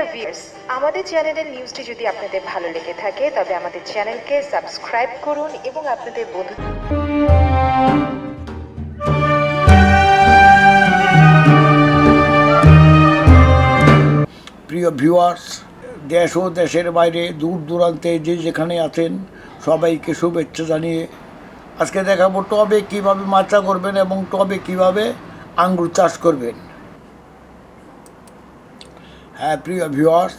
Dear viewers আমাদের চ্যানেলের নিউজটি যদি আপনাদের ভালো লেগে থাকে, তবে আমাদের চ্যানেলকে সাবস্ক্রাইব করুন এবং আপনাদের বন্ধু প্রিয় ভিউয়ার্স দেশ ও দেশের বাইরে দূর দূরান্তে যে যেখানে আছেন, সবাইকে শুভেচ্ছা জানিয়ে আজকে দেখাবো টবে কীভাবে মাচা করবেন এবং টবে কীভাবে আঙ্গুর চাষ করবেন। হ্যাঁ প্রিয় ভিউয়ার্স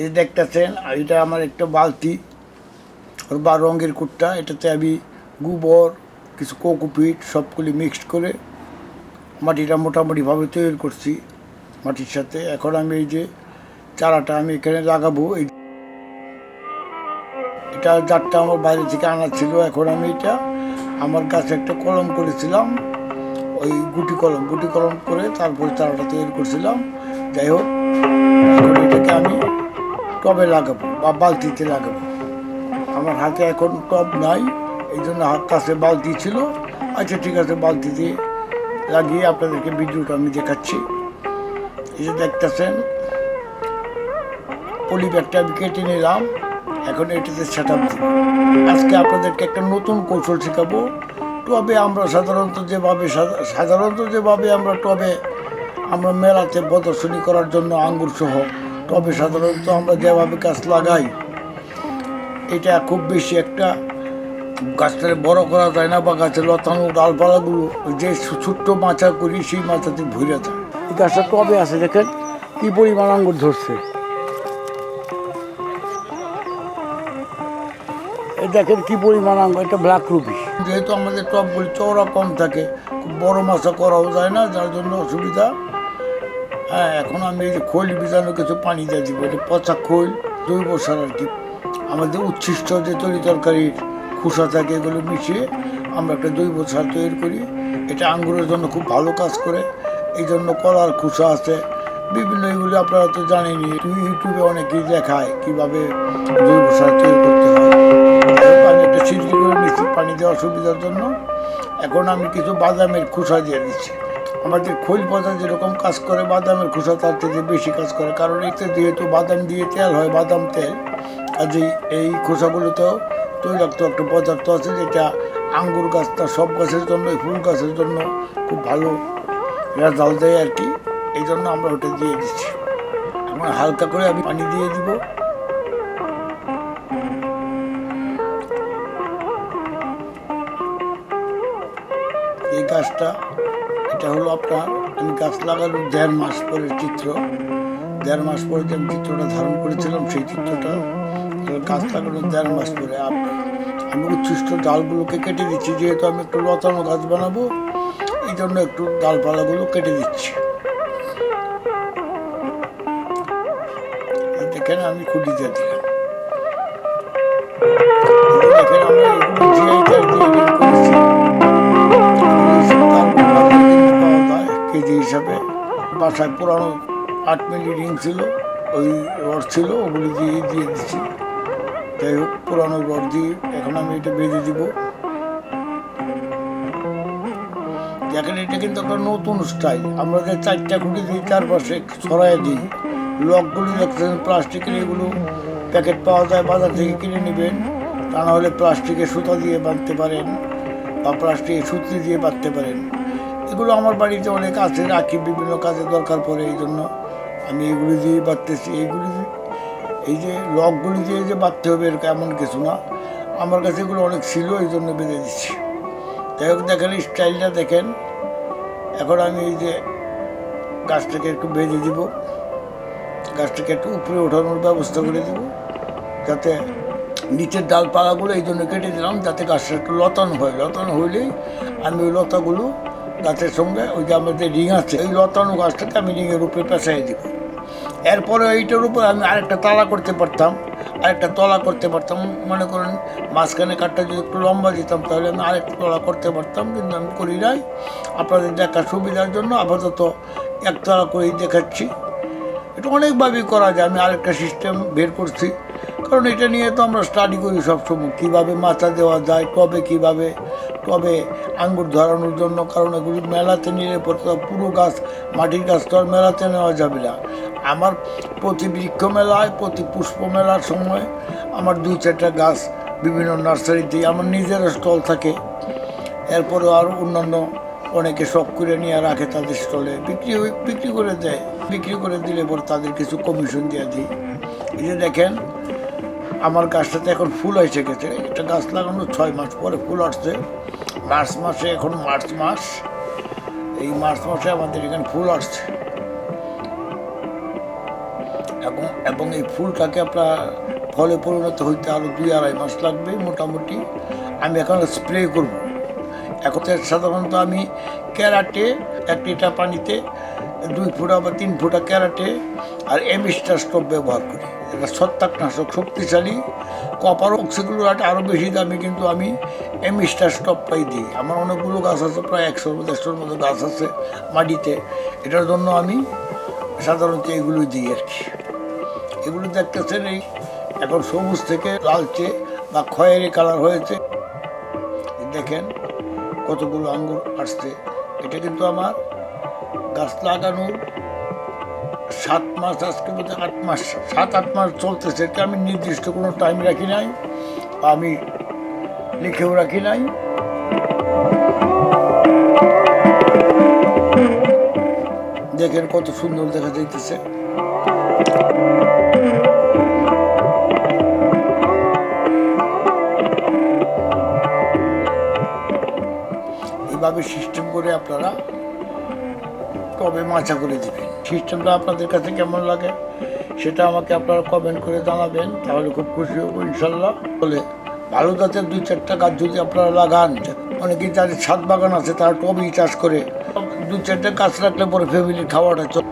এই দেখতেছেন, এটা আমার একটা বালতি। ওর বা রঙের কুটটা, এটাতে আমি গোবর, কিছু কোকোপিট, সবগুলি মিক্সড করে মাটিটা মোটামুটিভাবে তৈরি করছি মাটির সাথে। এখন আমি এই যে চারাটা আমি এখানে লাগাবো। এই এটা যারটা আমার বাইরে থেকে আনা ছিল, এখন আমি এটা আমার গাছে একটা কলম করেছিলাম, ওই গুটি কলম গুটি কলম করে তারপরে চারাটা তৈরি করছিলাম। যাই হোক এখন এটাকে আমি টবে লাগাবো বা বালতিতে লাগাবো? আমার হাতে এখন টব নাই, এই জন্য হাত কাছে বালতি ছিল। আচ্ছা ঠিক আছে বালতিতে লাগিয়ে আপনাদেরকে ভিডিওটা আমি দেখাচ্ছি। এই যে দেখতেছেন পলি ব্যাগটা আমি কেটে নিলাম। এখন এটাতে সেট আপ আজকে আপনাদেরকে একটা নতুন কৌশল শেখাবো। টবে আমরা সাধারণত যেভাবে, সাধা- সাধারণত যেভাবে আমরা টবে আমরা মেলাতে প্রদর্শনী করার জন্য আঙ্গুর সহ টবে সাধারণত আমরা যেভাবে গাছ লাগাই, এটা খুব বেশি একটা গাছটাকে বড় করা যায় না বা গাছের লতানো ডালপালাগুলো যে ছোট্ট মাচা করি সেই মাচাতে ভরে যায়। এই গাছটা টবে আছে দেখেন? কি পরিমাণ আঙ্গুর ধরছে? দেখেন কি পরিমাণ আঙ্গুর, এটা ব্ল্যাক রুপি যেহেতু আমাদের টবগুলি চওড়া কম থাকে, খুব বড় মাছা করাও যায় না, যার জন্য অসুবিধা। হ্যাঁ এখন আমি এই যে খোল বিজানো কিছু পানি দিয়ে দিব এটা পচা খোল, জৈব সার আর কি। আমাদের উচ্ছিষ্ট যে তরি তরকারির খোসা থাকে, এগুলো মিশিয়ে আমরা একটা জৈব সার তৈরি করি। এটা আঙ্গুরের জন্য খুব ভালো কাজ করে। এই জন্য কলার খোসা আছে। বিভিন্ন এগুলো আপনারা তো জানেনই ইউটিউবে অনেকেই দেখায় কীভাবে জৈব সার তৈরি করতে হয়। আমি একটা সিদ্ধি করে নিচ্ছি পানি দেওয়ার সুবিধার জন্য। এখন আমি কিছু বাদামের খোসা দিয়ে দিচ্ছি। আমাদের খোল পাতা যেরকম কাজ করে, বাদামের খোসা তার থেকে বেশি কাজ করে। কারণ এতে যেহেতু বাদাম দিয়ে তেল হয়, বাদাম তেল, কাজেই এই খোসাগুলোতেও তৈলাক্ত একটা পদার্থ আছে যেটা আঙ্গুর গাছটা সব গাছের জন্য ফুল গাছের জন্য খুব ভালো রেজাল্ট দেয় আর কি। এই জন্য আমরা ওটা দিয়ে দিচ্ছি। এখন হালকা করে আমি পানি দিয়ে দিব। এই গাছটা এটা হলো আপনার, আমি গাছ লাগানোর দেড় মাস পরের চিত্র। দেড় মাস পরে যে আমি চিত্রটা ধারণ করেছিলাম, সেই চিত্রটা গাছ লাগানোর দেড় মাস পরে আমি উচ্ছিষ্ট ডালগুলোকে কেটে দিচ্ছি, যেহেতু আমি একটু লতানো গাছ বানাবো, এই জন্য একটু ডালপালাগুলো কেটে দিচ্ছি। দেখেন, আমি খুঁটি দিয়ে দিলাম। দেখেন জিআই দিয়ে হিসাবে। বাসায় পুরানো আট মিলি রিং ছিল, ওই রড ছিল, ওগুলি দিয়ে দিয়ে দিচ্ছি। যাই হোক, পুরানো রড দিয়ে এখন আমি এটা বেঁধে দিব। দেখেন, এটা কিন্তু একটা নতুন স্টাইল। আমরা যে চারটা খুঁটি দিই চারপাশে ছড়াই দিই। লকগুলি দেখছেন, প্লাস্টিকের এগুলো প্যাকেট পাওয়া যায়, বাজার থেকে কিনে নেবেন। তা না হলে প্লাস্টিকের সুতা দিয়ে বাঁধতে পারেন বা প্লাস্টিকের সুতলি দিয়ে বাঁধতে পারেন। এগুলো আমার বাড়িতে অনেক আছে, রাখি বিভিন্ন কাজে দরকার পড়ে এই জন্য আমি এগুলি দিয়ে বাঁধতেছি। এইগুলি এই যে লকগুলি দিয়ে যে বাঁধতে হবে এরকম এমন কিছু না। আমার কাছে এগুলো অনেক ছিল, এই জন্য বেঁধে দিচ্ছি। যাই হোক, দেখেন স্টাইলটা দেখেন। এখন আমি এই যে গাছটাকে একটু বেঁধে দিব। গাছটাকে একটু উপরে ওঠানোর ব্যবস্থা করে দিব, যাতে নিচের ডালপালাগুলো এই জন্য কেটে দিলাম, যাতে গাছটা একটু লতানো হয়। লতানো হইলেই আমি ওই লতাগুলো গাছের সঙ্গে, ওই যে আমাদের রিং আছে, এই লতানো গাছটাকে আমি রিঙের উপরে পেঁচাই দিব। এরপরে এইটার উপর আমি আরেকটা তালা করতে পারতাম, আরেকটা তলা করতে পারতাম। মনে করেন মাঝখানে কাঠটা যদি একটু লম্বা দিতাম, তাহলে আমি আরেকটা তলা করতে পারতাম, কিন্তু আমি করি নাই। আপনাদের দেখার সুবিধার জন্য আপাতত একতলা করেই দেখাচ্ছি। এটা অনেকভাবেই করা যায়, আমি আরেকটা সিস্টেম বের করছি। কারণ এটা নিয়ে তো আমরা স্টাডি করি সবসময়। কীভাবে মাথা দেওয়া যায়, কবে কীভাবে, কবে আঙ্গুর ধরানোর জন্য, কারণ এগুলি মেলাতে নিলে পরে গাছ, মাটির গাছ তো আর মেলাতে নেওয়া যাবে না। আমার প্রতি বৃক্ষ মেলায়, প্রতি পুষ্প মেলার সময় আমার দুই চারটা গাছ বিভিন্ন নার্সারিতে আমার নিজের স্টল থাকে। এরপরেও আর অন্যান্য অনেকে শখ করে নিয়ে রাখে তাদের স্টলে। বিক্রি বিক্রি করে দেয়। বিক্রি করে দিলে পরে তাদের কিছু কমিশন দিয়ে দিই। এই যে দেখেন আমার গাছটাতে এখন ফুল এসে গেছে। একটা গাছ লাগানো ছয় মাস পরে ফুল আসছে। মার্চ মাসে এখন মার্চ মাস। এই মার্চ মাসে আমাদের এখানে ফুল আসছে। এবং এবং এই ফুলটাকে আপনার ফলে পরিণত হইতে আরও দুই আড়াই মাস লাগবে মোটামুটি। আমি এখন স্প্রে করব। এখন সাধারণত আমি ক্যারাটে এক লিটার পানিতে দুই ফুটা বা তিন ফুটা ক্যারাটে আর এমিস্টার স্টোভ ব্যবহার করি। এটা ছত্রাকনাশক, শক্তিশালী। কপার অক্সিগুলো আরও বেশি দামি কিন্তু আমি এমিস্টার স্টপটাই দিই। আমার অনেকগুলো গাছ আছে, প্রায় একশোর মতো দেড়শোর মতো গাছ আছে মাটিতে। এটার জন্য আমি সাধারণত এগুলো দিই আর কি। এগুলো দেখতেছেন এই এখন সবুজ থেকে লালচে বা খয়েরি কালার হয়েছে। দেখেন কতগুলো আঙ্গুর আসছে। এটা কিন্তু আমার গাছ লাগানো, সাত মাস আজকে বোধ আট মাস, সাত, আট মাস চলতেছে, এটা আমি নির্দিষ্ট কোনো টাইম রাখি নাই, আমি লিখেও রাখি নাই। দেখেন কত সুন্দর দেখা যাইতেছে। এভাবে সিস্টেম করে আপনারা কবে মাচা করে দিবেন? সিস্টেমটা আপনাদের কাছে কেমন লাগে? সেটা আমাকে আপনারা কমেন্ট করে জানাবেন, তাহলে খুব খুশি হব ইনশাল্লাহ। বলে, ভালো জাতের দুই চারটা গাছ যদি আপনারা লাগান অনেকে যাদের ছাদ বাগান আছে, তারা টবেই চাষ করে, দু চারটা গাছ রাখলে পরে ফ্যামিলির খাওয়াটা চল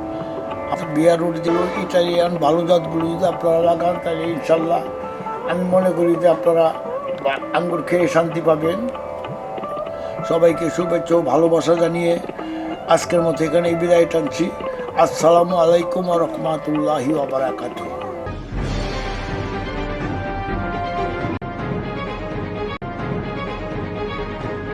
বিয়ার রোড দিল ইটালিয়ান ভালো জাতগুলো যদি আপনারা লাগান, তাহলে ইনশাল্লাহ আমি মনে করি যে আপনারা আঙ্গুর খেয়ে শান্তি পাবেন। সবাইকে শুভেচ্ছা ভালোবাসা জানিয়ে আজকের মতো এখানে বিদায় টানছি। আসসালামু আলাইকুম রহমতুল্লাহি ওবরাকাতুহ